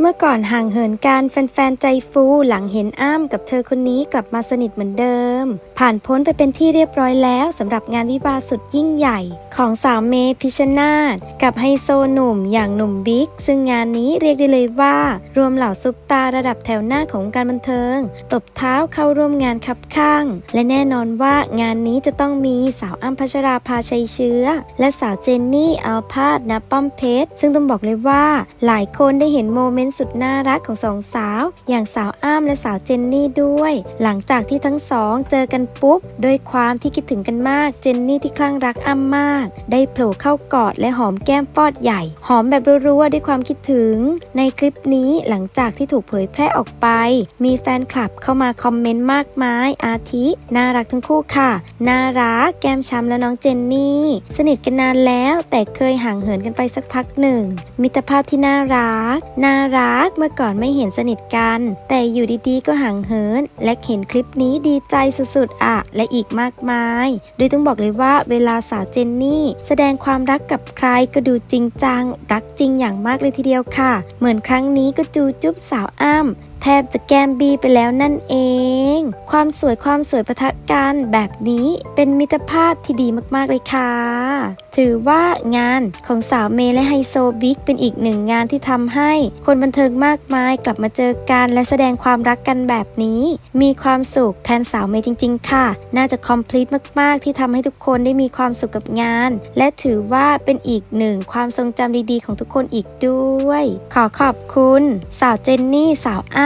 เมื่อก่อนห่างเหินกันแฟนๆ ใจฟูหลังเห็นอ้ำกับเธอคนนี้กลับมาสนิทเหมือนเดิม ผ่านพ้นไปเป็นที่เรียบร้อยแล้วสำหรับงานวิวาสุดยิ่งใหญ่ ของสาวเมพิชนาธกับไฮโซหนุ่มอย่างหนุ่มบิ๊ก ซึ่งงานนี้เรียกได้เลยว่า รวมเหล่าซุปตาระดับแถวหน้าของการบันเทิง ตบเท้าเข้าร่วมงานคับข้าง และแน่นอนว่างานนี้จะต้องมีสาวอ้ำพัชราภาชัยเชื้อ และสาวเจนนี่อัลพาดนะป้อมเพชรซึ่งต้องบอกเลยว่า หลายคนได้เห็นโมเมนต์สุดน่ารักของสองสาว อย่างสาวอ้ำและสาวเจนนี่ด้วย หลังจากที่ทั้งสองเจอกันปุ๊บด้วยความที่คิดถึงกันมากเจนนี่ที่คลั่งรักอ้ำมาก ได้โผล่เข้ากอดและหอมแก้มฟอดใหญ่ หอมแบบรัวๆด้วยความคิดถึง ในคลิปนี้หลังจากที่ถูกเผยแพร่ออกไป มีแฟนคลับเข้ามาคอมเมนต์มากมายอาทิน่ารักทั้งคู่ค่ะ น่ารักแก้มช้ำและน้องเจนนี่ สนิทกันนานแล้วแต่เคยห่างเหินกันไปสักพักหนึ่ง มิตรภาพที่น่ารักน่ารักเมื่อก่อนไม่เห็นสนิทกัน แต่อยู่ดีๆก็ห่างเหิน และเห็นคลิปนี้ดีใจสุดๆอะ และอีกมากมาย โดยต้องบอกเลยว่าเวลาสาวเจนนี่ แสดงความรักกับใครก็ดูจริงจัง รักจริงอย่างมากเลยทีเดียวค่ะ เหมือนครั้งนี้ก็จูจุ๊บสาวอ้ำ แทบจะแก้มบีไปแล้วนั่นเอง ความสวยความสวยประทะกันแบบนี้เป็นมิตรภาพที่ดีมากๆเลยค่ะ ถือว่างานของสาวเมย์และไฮโซบิ๊กเป็นอีกหนึ่งงานที่ทำให้ คนบันเทิงมากมายกลับมาเจอกันและแสดงความรักกันแบบนี้ มีความสุขแทนสาวเมย์จริง ๆ ค่ะ น่าจะคอมพลีทมาก ๆ ที่ทำให้ทุกคนได้มีความสุขกับงาน และถือว่าเป็นอีกหนึ่งความทรงจำดีๆ ของทุกคนอีกด้วย ขอขอบคุณ สาวเจนนี่สาวอ้